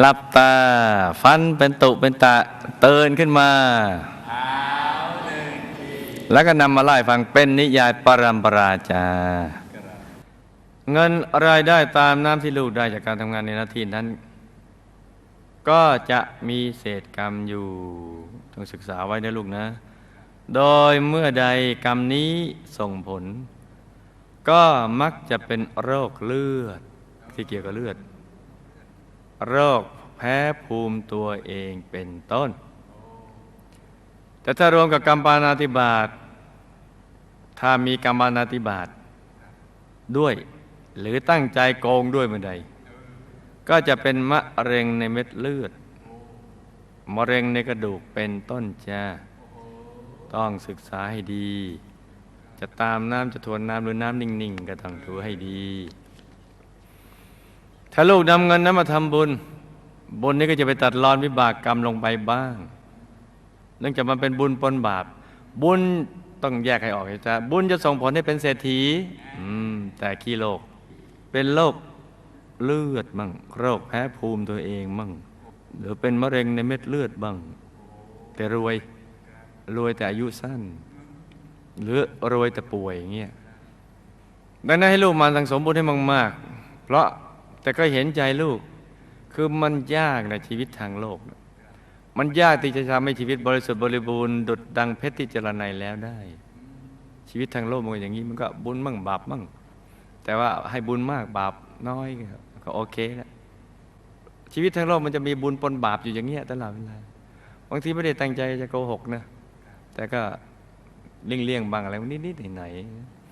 หลับตา ฟันเป็นตุเป็นตะเตือนขึ้นมาแล้วก็นำมาไล่ฟังเป็นนิยายปรัมปราจา เงินรายได้ตามน้ำที่ลูกได้จากการทำงานในหน้าที่นั้น ก็จะมีเศษกรรมอยู่ต้องศึกษาไว้นะลูกนะ โดยเมื่อใดกรรมนี้ส่งผล ก็มักจะเป็นโรคเลือดที่เกี่ยวกับเลือด โรคแพ้ภูมิตัวเองเป็นต้น แต่ถ้ารวมกับกรรมปานาติบาตถ้ามีกรรมปานาติบาตด้วย หรือตั้งใจโกงด้วยเมื่อใด ก็จะเป็นมะเร็งในเม็ดเลือด มะเร็งในกระดูกเป็นต้นจ้าต้องศึกษาให้ดี จะตามน้ำจะทวนน้ำหรือน้ำนิ่ง ๆ ก็ต้องดูให้ดี ถ้าลูกนำเงินนั้นมาทำบุญ บุญนี้ก็จะไปตัดรอนวิบากกรรมลงไปบ้าง เนื่องจากมันเป็นบุญปนบาป บุญต้องแยกให้ออกให้จ้าบุญจะส่งผลให้เป็นเศรษฐีอืมแต่ขี้โลกเป็นโรคเลือดมั่งโรคแพ้ภูมิตัวเองมั่ง หรือเป็นมะเร็งในเม็ดเลือดบ้าง แต่รวยรวยแต่อายุสั้น หรือรวยแต่ป่วยอย่างเงี้ยดังนั้นให้ลูกมันสังสมบุญให้มากๆเพราะ แต่ก็เห็นใจลูก คือมันยากในชีวิตทางโลกนะมันยากที่จะทำให้ชีวิตบริสุทธิ์บริบูรณ์ดุดดังเพชรที่เจรไนแล้วได้ ชีวิตทางโลกมันอย่างนี้มันก็บุญมั่งบาปมั่ง แต่ว่าให้บุญมากบาปน้อยก็โอเคแล้วชีวิตทางโลกมันจะมีบุญปนบาปอยู่อย่างเงี้ยตลอดเวลาบางทีไม่ได้ตั้งใจจะโกหกนะ แต่ก็เลี่ยงๆบางอะไรนิดๆหนๆ